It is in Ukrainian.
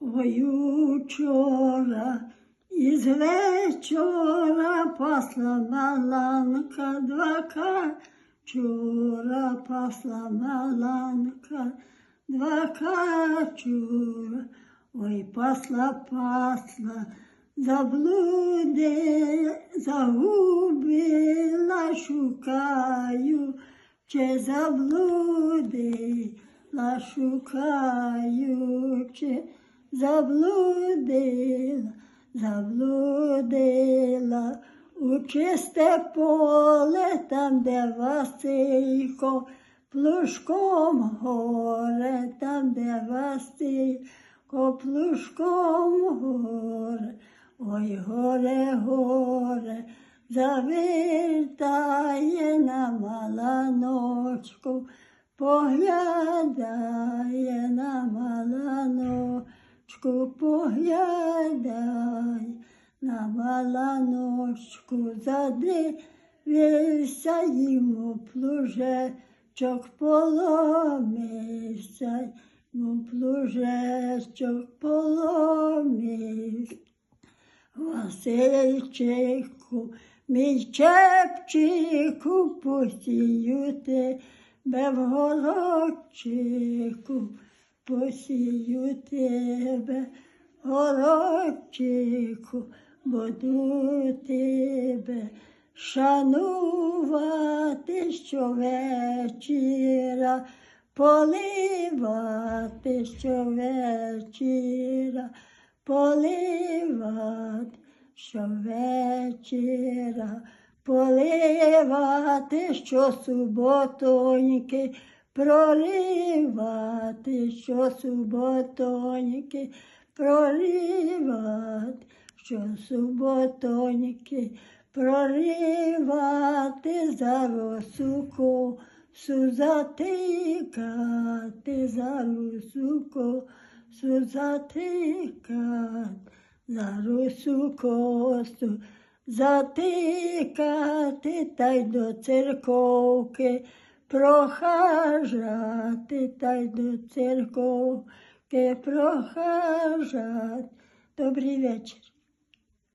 Ой, учора із вечора пасла маланка два качура, пасла маланка два качура. Ой, пасла, пасла, заблуди, загубила, шукаю, чи заблудила, шукаю, чи заблудила, заблудила. У чисте поле, там, де Василько, плужком горе, там, де Василько, плужком горе, ой, горе, горе, завертає на маланочку, поглядає на маланочку, поглядай на маланочку, задивився йому плужечок, поломився, йому плужечок поломився. Васильчику, мій чепчику, посію тебе в городчику, посію тебе городчику, буду тебе шанувати щовечора, поливати щовечора, поливати щовечора, поливати щосуботоньки, проливати щосуботоньки, проливати щосуботоньки, проривати за росуку, сузатикати за росуку, сузатикати за русу косу, затикати та й до церковки, прохажати та й до церковки, прохажати. Добрий вечір.